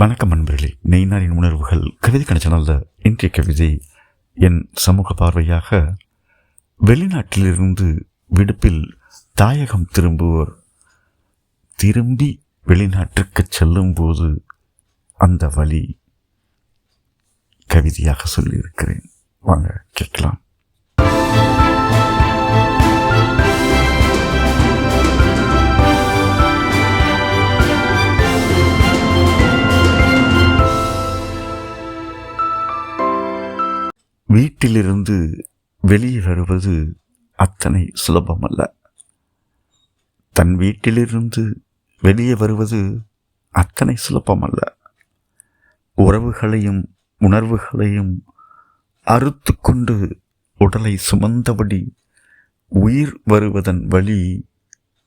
வணக்கம் நண்பர்களே நெய்னாரின் உணர்வுகள். கவிதை கணச்சனல்ல இன்றைய கவிதை என் சமூக பார்வையாக வெளிநாட்டிலிருந்து விடுப்பில் தாயகம் திரும்புவோர் திரும்பி வெளிநாட்டிற்கு செல்லும்போது அந்த வழி கவிதையாக சொல்லியிருக்கிறேன். வாங்க கேட்கலாம். வீட்டிலிருந்து வெளியே வருவது அத்தனை சுலபமல்ல. தன் வீட்டிலிருந்து வெளியே வருவது அத்தனை சுலபமல்ல. உறவுகளையும் உணர்வுகளையும் அறுத்து கொண்டு உடலை சுமந்தபடி உயிர் வருவதன் வழி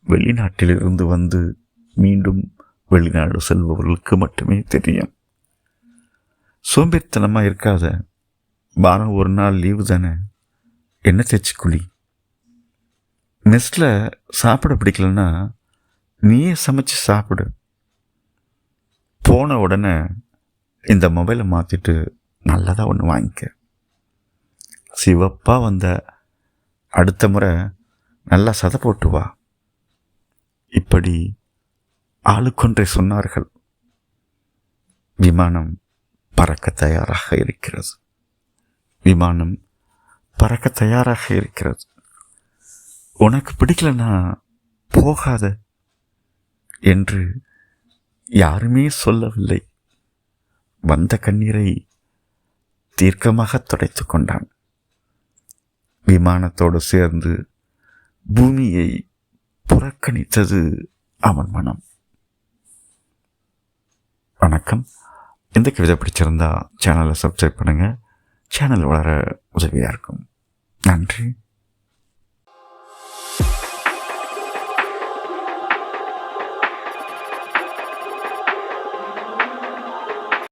வெளிநாட்டிலிருந்து வந்து மீண்டும் வெளிநாடு செல்பவர்களுக்கு மட்டுமே தெரியும். சோம்பேறித்தனமாக இருக்காத வாரம் ஒரு நாள் லீவு தானே? என்ன தேய்ச்சி குழி? மெஸ்ஸில் சாப்பிட பிடிக்கலன்னா நீயே சமைச்சு சாப்பிடு. போன உடனே இந்த மொபைலை மாற்றிட்டு நல்லதாக ஒன்று வாங்கிக்க. சிவப்பாக வந்த அடுத்த முறை நல்லா சதை போட்டு வா. இப்படி ஆளுக்கொன்றை சொன்னார்கள். விமானம் பறக்க தயாராக இருக்கிறது. விமானம் பறக்க தயாராக இருக்கிறது. உனக்கு பிடிக்கலனா போகாத என்று யாருமே சொல்லவில்லை. வந்த கண்ணீரை தீர்க்கமாக துடைத்து கொண்டான். விமானத்தோடு சேர்ந்து பூமியை புறக்கணித்தது அவன் மனம். வணக்கம். இந்த கவிதை பிடிச்சிருந்தா சேனலை சப்ஸ்கிரைப் பண்ணுங்கள் சேனல் வளர உதவியாக இருக்கும். நன்றி.